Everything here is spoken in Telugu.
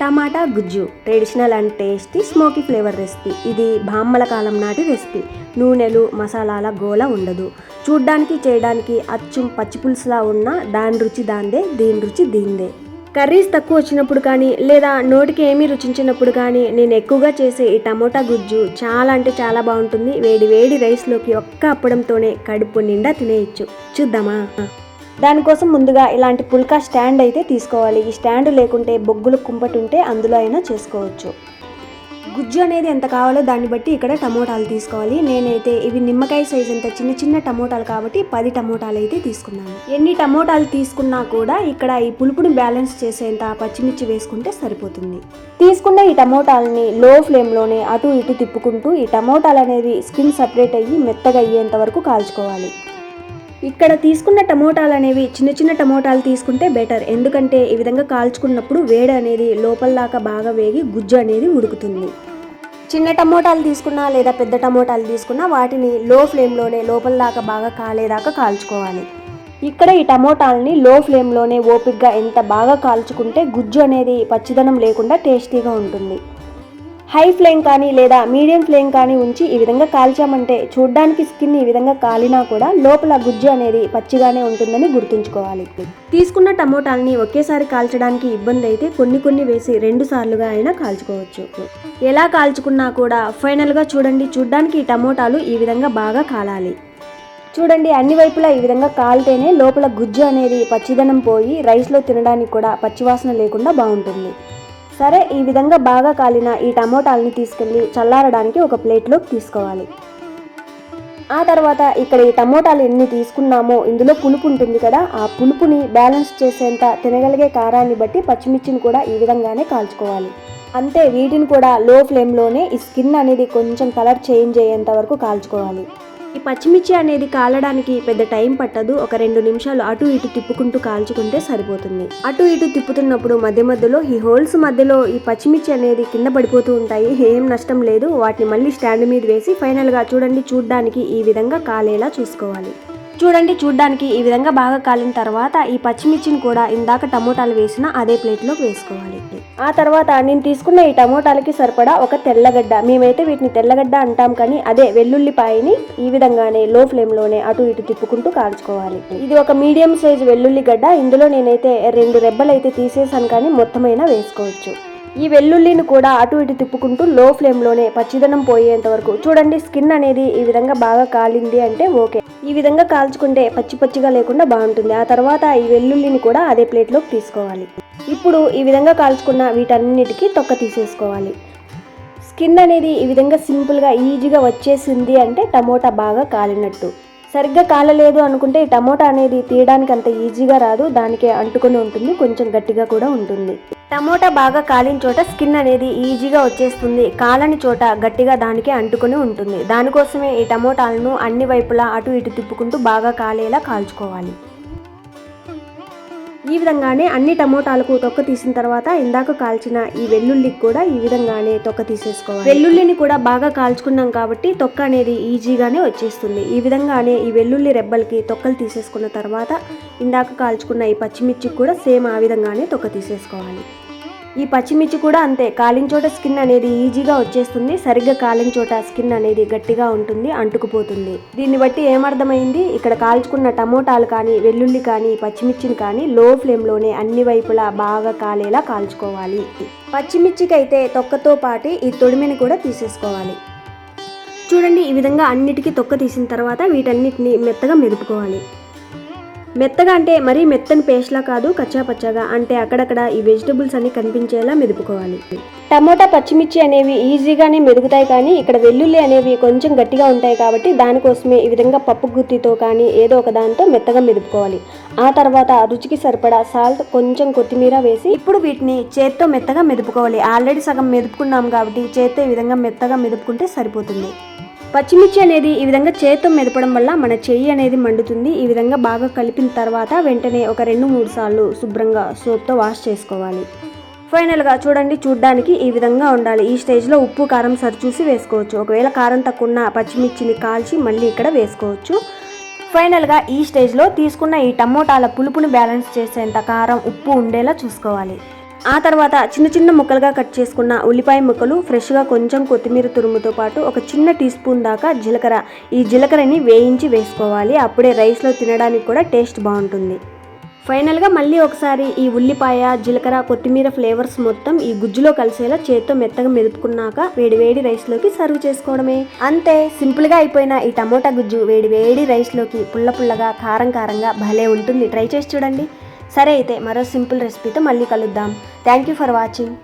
టమాటా గుజ్జు traditional and tasty smoky flavour recipe. ఇది బామ్మల కాలం నాటి రెసిపీ. నూనెలు మసాలాల గోల ఉండదు. చూడ్డానికి చేయడానికి అచ్చం పచ్చిపులుసులా ఉన్న దాని రుచి దాందే దీని రుచి దీందే. కర్రీస్ తక్కువ వచ్చినప్పుడు కానీ లేదా నోటికి ఏమీ రుచించినప్పుడు కానీ నేను ఎక్కువగా చేసే ఈ టమోటా గుజ్జు చాలా అంటే చాలా బాగుంటుంది. వేడి వేడి రైస్లోకి ఒక్క అప్పడంతోనే కడుపు నిండా తినేయచ్చు. చూద్దామా? దానికోసం ముందుగా ఇలాంటి పుల్కా స్టాండ్ అయితే తీసుకోవాలి. ఈ స్టాండ్ లేకుంటే బొగ్గులు కుంపటి ఉంటే అందులో అయినా చేసుకోవచ్చు. గుజ్జు అనేది ఎంత కావాలో దాన్ని బట్టి ఇక్కడ టమోటాలు తీసుకోవాలి. నేనైతే ఇవి నిమ్మకాయ సైజ్ అంత చిన్న చిన్న టమోటాలు కాబట్టి పది టమోటాలు అయితే తీసుకున్నాను. ఎన్ని టమోటాలు తీసుకున్నా కూడా ఇక్కడ ఈ పులుపుని బ్యాలెన్స్ చేసేంత పచ్చిమిర్చి వేసుకుంటే సరిపోతుంది. తీసుకున్న ఈ టమోటాలని లో ఫ్లేమ్లోనే అటు ఇటు తిప్పుకుంటూ ఈ టమోటాలు అనేది స్కిన్ సపరేట్ అయ్యి మెత్తగా అయ్యేంత వరకు కాల్చుకోవాలి. ఇక్కడ తీసుకున్న టమోటాలు అనేవి చిన్న చిన్న టమోటాలు తీసుకుంటే బెటర్. ఎందుకంటే ఈ విధంగా కాల్చుకున్నప్పుడు వేడి అనేది లోపల దాకా బాగా వేగి గుజ్జు అనేది ఉడుకుతుంది. చిన్న టమోటాలు తీసుకున్నా లేదా పెద్ద టమోటాలు తీసుకున్నా వాటిని లో ఫ్లేమ్లోనే లోపల దాకా బాగా కాలేదాకా కాల్చుకోవాలి. ఇక్కడ ఈ టమోటాలని లో ఫ్లేమ్లోనే ఓపిక్గా ఎంత బాగా కాల్చుకుంటే గుజ్జు అనేది పచ్చిదనం లేకుండా టేస్టీగా ఉంటుంది. హై ఫ్లేమ్ కానీ లేదా మీడియం ఫ్లేమ్ కానీ ఉంచి ఈ విధంగా కాల్చామంటే చూడ్డానికి స్కిన్ ఈ విధంగా కాలినా కూడా లోపల గుజ్జు అనేది పచ్చిగానే ఉంటుందని గుర్తుంచుకోవాలి. తీసుకున్న టమోటాలని ఒకేసారి కాల్చడానికి ఇబ్బంది అయితే కొన్ని కొన్ని వేసి రెండు సార్లుగా అయినా కాల్చుకోవచ్చు. ఎలా కాల్చుకున్నా కూడా ఫైనల్గా చూడండి చూడ్డానికి ఈ టమోటాలు ఈ విధంగా బాగా కాలాలి. చూడండి అన్ని వైపులా ఈ విధంగా కాలితేనే లోపల గుజ్జు అనేది పచ్చిదనం పోయి రైస్లో తినడానికి కూడా పచ్చివాసన లేకుండా బాగుంటుంది. సరే ఈ విధంగా బాగా కాలిన ఈ టమోటాలని తీసుకెళ్ళి చల్లారడానికి ఒక ప్లేట్లోకి తీసుకోవాలి. ఆ తర్వాత ఇక్కడ ఈ టమోటాలు ఎన్ని తీసుకున్నామో ఇందులో పులుపు ఉంటుంది కదా ఆ పులుపుని బ్యాలెన్స్ చేసేంత తినగలిగే కారాన్ని బట్టి పచ్చిమిర్చిని కూడా ఈ విధంగానే కాల్చుకోవాలి. అంతే వీటిని కూడా లో ఫ్లేమ్లోనే ఈ స్కిన్ అనేది కొంచెం కలర్ చేంజ్ అయ్యేంత వరకు కాల్చుకోవాలి. ఈ పచ్చిమిర్చి అనేది కాలడానికి పెద్ద టైం పట్టదు. ఒక రెండు నిమిషాలు అటు ఇటు తిప్పుకుంటూ కాల్చుకుంటే సరిపోతుంది. అటు ఇటు తిప్పుతున్నప్పుడు మధ్య మధ్యలో ఈ హోల్స్ మధ్యలో ఈ పచ్చిమిర్చి అనేది కింద పడిపోతూ ఉంటాయి. ఏం నష్టం లేదు. వాటిని మళ్ళీ స్టాండ్ మీద వేసి ఫైనల్గా చూడండి. చూడ్డానికి ఈ విధంగా కాలేలా చూసుకోవాలి. చూడండి చూడ్డానికి ఈ విధంగా బాగా కాలిన తర్వాత ఈ పచ్చిమిర్చిని కూడా ఇందాక టమోటాలు వేసిన అదే ప్లేట్లోకి వేసుకోవాలి. ఆ తర్వాత నేను తీసుకున్న ఈ టమోటాలకి సరిపడా ఒక తెల్లగడ్డ. మేమైతే వీటిని తెల్లగడ్డ అంటాం కానీ అదే వెల్లుల్లిపాయని ఈ విధంగానే లో ఫ్లేమ్లోనే అటు ఇటు తిప్పుకుంటూ కాల్చుకోవాలి. ఇది ఒక మీడియం సైజ్ వెల్లుల్లి గడ్డ ఇందులో నేనైతే రెండు రెబ్బలు అయితే తీసేసాను కానీ మొత్తమైనా వేసుకోవచ్చు. ఈ వెల్లుల్లిని కూడా అటు ఇటు తిప్పుకుంటూ లో ఫ్లేమ్లోనే పచ్చిదనం పోయేంత వరకు. చూడండి స్కిన్ అనేది ఈ విధంగా బాగా కాలింది అంటే ఓకే. ఈ విధంగా కాల్చుకుంటే పచ్చి పచ్చిగా లేకుండా బాగుంటుంది. ఆ తర్వాత ఈ వెల్లుల్లిని కూడా అదే ప్లేట్లోకి తీసుకోవాలి. ఇప్పుడు ఈ విధంగా కాల్చుకున్న వీటన్నిటికీ తొక్క తీసేసుకోవాలి. స్కిన్ అనేది ఈ విధంగా సింపుల్గా ఈజీగా వచ్చేసింది అంటే టమోటా బాగా కాలినట్టు. సరిగ్గా కాలలేదు అనుకుంటే ఈ టమోటా అనేది తీయడానికి అంత ఈజీగా రాదు. దానికే అంటుకొని ఉంటుంది కొంచెం గట్టిగా కూడా ఉంటుంది. టమోటా బాగా కాలిన చోట స్కిన్ అనేది ఈజీగా వచ్చేస్తుంది. కాలని చోట గట్టిగా దానికి అంటుకొని ఉంటుంది. దానికోసమే ఈ టమోటాలను అన్ని వైపులా అటు ఇటు తిప్పుకుంటూ బాగా కాలేలా కాల్చుకోవాలి. ఈ విధంగానే అన్ని టమోటాలకు తొక్క తీసిన తర్వాత ఇందాక కాల్చిన ఈ వెల్లుల్లికి కూడా ఈ విధంగానే తొక్క తీసేసుకోవాలి. వెల్లుల్లిని కూడా బాగా కాల్చుకున్నాం కాబట్టి తొక్క అనేది ఈజీగానే వచ్చేస్తుంది. ఈ విధంగానే ఈ వెల్లుల్లి రెబ్బలకి తొక్కలు తీసేసుకున్న తర్వాత ఇందాక కాల్చుకున్న ఈ పచ్చిమిర్చికి కూడా సేమ్ ఆ విధంగానే తొక్క తీసేసుకోవాలి. ఈ పచ్చిమిర్చి కూడా అంతే. కాలిన చోట స్కిన్ అనేది ఈజీగా వచ్చేస్తుంది. సరిగ్గా కాలిన చోట స్కిన్ అనేది గట్టిగా ఉంటుంది అంటుకుపోతుంది. దీన్ని బట్టి ఏమర్థమైంది? ఇక్కడ కాల్చుకున్న టమోటాలు కానీ వెల్లుల్లి కానీ పచ్చిమిర్చిని కానీ లో ఫ్లేమ్లోనే అన్ని వైపులా బాగా కాలేలా కాల్చుకోవాలి. పచ్చిమిర్చికి అయితే తొక్కతో పాటు ఈ తొడిమిని కూడా తీసేసుకోవాలి. చూడండి ఈ విధంగా అన్నిటికీ తొక్క తీసిన తర్వాత వీటన్నిటిని మెత్తగా మెదుపుకోవాలి. మెత్తగా అంటే మరీ మెత్తని పేస్ట్లా కాదు కచ్చాపచ్చాగా. అంటే అక్కడక్కడ ఈ వెజిటబుల్స్ అన్ని కనిపించేలా మెదుపుకోవాలి. టమోటా పచ్చిమిర్చి అనేవి ఈజీగానే మెదుగుతాయి కానీ ఇక్కడ వెల్లుల్లి అనేవి కొంచెం గట్టిగా ఉంటాయి కాబట్టి దానికోసమే ఈ విధంగా పప్పు గుత్తితో కానీ ఏదో ఒక దాంతో మెత్తగా మెదుపుకోవాలి. ఆ తర్వాత రుచికి సరిపడా సాల్ట్ కొంచెం కొత్తిమీర వేసి ఇప్పుడు వీటిని చేత్తో మెత్తగా మెదుపుకోవాలి. ఆల్రెడీ సగం మెదుపుకున్నాం కాబట్టి చేత్తో ఈ విధంగా మెత్తగా మెదుపుకుంటే సరిపోతుంది. పచ్చిమిర్చి అనేది ఈ విధంగా చేత్తో మెదపడం వల్ల మన చెయ్యి అనేది మండుతుంది. ఈ విధంగా బాగా కలిపిన తర్వాత వెంటనే ఒక రెండు మూడు సార్లు శుభ్రంగా సోప్తో వాష్ చేసుకోవాలి. ఫైనల్గా చూడండి చూడ్డానికి ఈ విధంగా ఉండాలి. ఈ స్టేజ్లో ఉప్పు కారం సరిచూసి వేసుకోవచ్చు. ఒకవేళ కారం తక్కువ పచ్చిమిర్చిని కాల్చి మళ్ళీ ఇక్కడ వేసుకోవచ్చు. ఫైనల్గా ఈ స్టేజ్లో తీసుకున్న ఈ టమోటాల పులుపుని బ్యాలెన్స్ చేసేంత కారం ఉప్పు ఉండేలా చూసుకోవాలి. ఆ తర్వాత చిన్న చిన్న ముక్కలుగా కట్ చేసుకున్న ఉల్లిపాయ ముక్కలు ఫ్రెష్గా కొంచెం కొత్తిమీర తురుముతో పాటు ఒక చిన్న టీ స్పూన్ దాకా జీలకర్ర. ఈ జీలకర్రని వేయించి వేసుకోవాలి. అప్పుడే రైస్లో తినడానికి కూడా టేస్ట్ బాగుంటుంది. ఫైనల్గా మళ్ళీ ఒకసారి ఈ ఉల్లిపాయ జీలకర్ర కొత్తిమీర ఫ్లేవర్స్ మొత్తం ఈ గుజ్జులో కలిసేలా చేత్తో మెత్తగా మెదుపుకున్నాక వేడి వేడి రైస్లోకి సర్వ్ చేసుకోవడమే. అంతే సింపుల్గా అయిపోయిన ఈ టమోటా గుజ్జు వేడి వేడి రైస్లోకి పుల్ల పుల్లగా కారం కారంగా భలే ఉంటుంది. ట్రై చేసి చూడండి. సరే అయితే మరో సింపుల్ రెసిపీతో మళ్ళీ కలుద్దాం. Thank you for watching